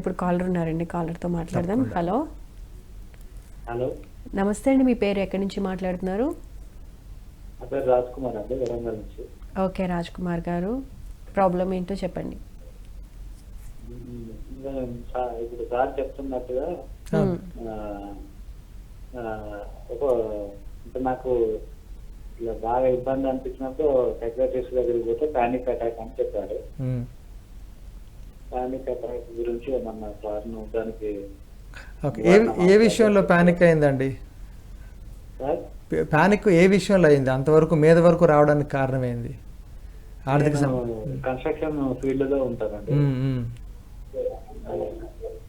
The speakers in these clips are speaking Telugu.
ఇప్పుడు కాలర్ ఉన్నారండి కాలర్తో మాట్లాడదాం. హలో హలో నమస్తే అండి మీ పేరు ఎక్కడి నుంచి మాట్లాడుతున్నారు? రాజ్ కుమార్ అండి వరంగల్ నుంచి. ఓకే రాజ్ కుమార్ గారు. ప్రాబ్లం ఏంటో చెప్పండి. ఇప్పుడు సార్ చెప్తున్నట్టుగా ఒక అంటే నాకు ఇలా బాగా ఇబ్బంది అనిపించినప్పుడు సెక్రటరీస్ దగ్గరికి పోతే పానిక్ అటాక్ అని చెప్పారు. పానిక్ అటాక్ గురించి ఏమన్నా కారణం దానికి ఓకే ఏ ఏ విషయంలో ప్యానిక్ అయిందండి? సార్ ప్యానిక్ ఏ విషయంలో అయింది? అంతవరకు మీద వరకు రావడానికి కారణం ఏంది? ఆర్థిక కన్స్ట్రక్షన్ ఫీల్డ్లో ఉంటానండి.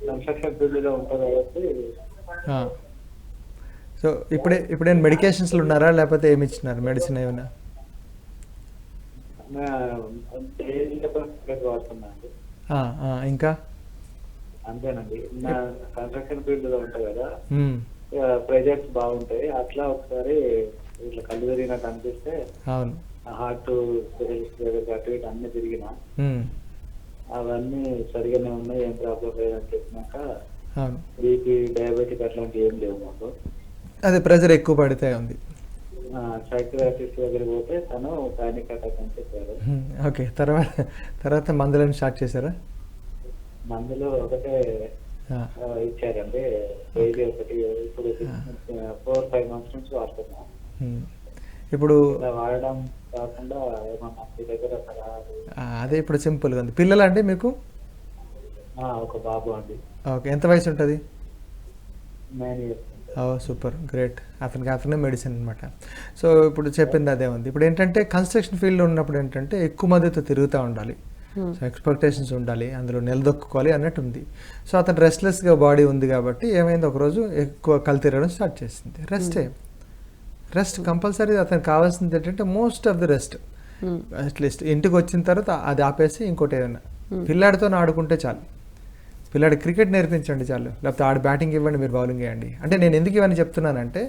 కన్స్ట్రక్షన్ ఫీల్డ్లో ఉంటాను కాబట్టి. సో ఇప్పుడే ఇప్పుడేం మెడికేషన్స్లు ఉన్నారా? లేకపోతే ఏమి ఇచ్చినారు? మెడిసిన్ ఏమైనా? వాడుతున్నా ఇంకా? అంతేనండి. నా కన్స్ట్రక్షన్ ఫీల్డ్లో ఉంటాయి కదా. ప్రెజర్స్ బాగుంటాయి. అట్లా ఒకసారి ఇట్లా కళ్ళు తిరిగినట్టు అనిపిస్తే అవును. హార్ట్ స్పెషలిస్ట్ దగ్గర అటు ఇటు అన్ని తిరిగిన. అవన్నీ సరిగానే ఉన్నాయి. ఏం ప్రాబ్లం లేదని చెప్పినాక బీపీ డయాబెటిక్ అట్లాంటివి ఏం లేవు మాకు. అదే ప్రెజర్ ఎక్కువ పడితే ఉంది. సైక్రాటిస్ట్ దగ్గర పోతే తను పానిక్ అటాక్ అని చెప్పారు. ఓకే తర్వాత తర్వాత మందులను స్టార్ట్ చేశారా? మందులు ఒకటే ఇచ్చారండి. డైలీ ఒకటి ఇప్పుడు ఫోర్ ఫైవ్ మంత్స్ నుంచి వాడుతున్నాం. ఇప్పుడు వాడడం కాకుండా ఏమన్నా మీ దగ్గర అదే ఇప్పుడు సింపుల్గా ఉంది. పిల్లలండి మీకు? ఆ, ఒక బాబు అండి. ఓకే ఎంత వయసు ఉంటుంది? Nine years. Super great. అతనికి అతనే మెడిసిన్ అనమాట సో ఇప్పుడు చెప్పింది అదే ఉంది. ఇప్పుడు ఏంటంటే కన్స్ట్రక్షన్ ఫీల్డ్లో ఉన్నప్పుడు ఏంటంటే ఎక్కువ మందితో తిరుగుతూ ఉండాలి. సో ఎక్స్పెక్టేషన్స్ ఉండాలి. అందులో నిలదొక్కుకోవాలి అన్నట్టు ఉంది. సో అతను రెస్ట్లెస్గా బాడీ ఉంది కాబట్టి ఏమైంది? ఒకరోజు ఎక్కువ కళ్ళు తిరగడం స్టార్ట్ చేసింది. రెస్టే రెస్ట్ కంపల్సరీ అతనికి కావాల్సింది ఏంటంటే most of the rest. At least ఇంటికి వచ్చిన తర్వాత అది ఆపేసి ఇంకోటి ఏదైనా. పిల్లాడితో ఆడుకుంటే చాలు. పిల్లాడి క్రికెట్ నేర్పించండి చాలు. లేకపోతే ఆడు బ్యాటింగ్ ఇవ్వండి మీరు బౌలింగ్ వేయండి. అంటే నేను ఎందుకు ఇవన్నీ చెప్తున్నానంటే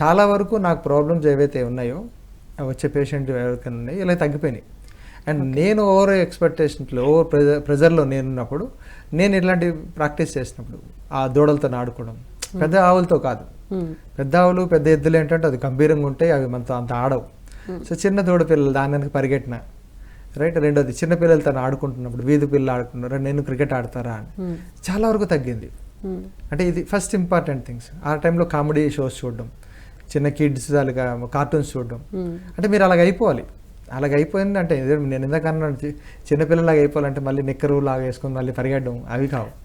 చాలా వరకు నాకు ప్రాబ్లమ్స్ ఏవైతే ఉన్నాయో వచ్చే పేషెంట్ ఎవరికైనా ఉన్నాయో ఇలా తగ్గిపోయినాయి. అండ్ నేను ఓవర్ ఎక్స్పెక్టేషన్స్లో ఓవర్ ప్రెజర్ ప్రెజర్లో నేనున్నప్పుడు నేను ఇట్లాంటి ప్రాక్టీస్ చేసినప్పుడు ఆ దూడలతో ఆడుకోవడం పెద్ద ఆవులతో కాదు. పెద్ద ఆవులు పెద్ద ఎద్దులు ఏంటంటే అది గంభీరంగా ఉంటాయి అవి మనతో అంత ఆడవు. సో చిన్న దూడ పిల్లలు దాని వెనక పరిగెట్టిన రైట్ రెండోది చిన్న పిల్లలతో ఆడుకుంటున్నప్పుడు వీధి పిల్లలు ఆడుకుంటున్నారు నేను క్రికెట్ ఆడతారా? అని. చాలా వరకు తగ్గింది. అంటే ఇది ఫస్ట్ ఇంపార్టెంట్ థింగ్స్. ఆ టైంలో కామెడీ షోస్ చూడడం చిన్న కిడ్స్ అలాగా కార్టూన్స్ చూడడం. అంటే మీరు అలాగ అయిపోవాలి. అలాగ అయిపోయింది అంటే నేను ఇందాక అన్నాను చిన్నపిల్లలాగా అయిపోవాలంటే మళ్ళీ నిక్కరు లాగా వేసుకొని మళ్ళీ పరిగెట్టడం అవి కావు.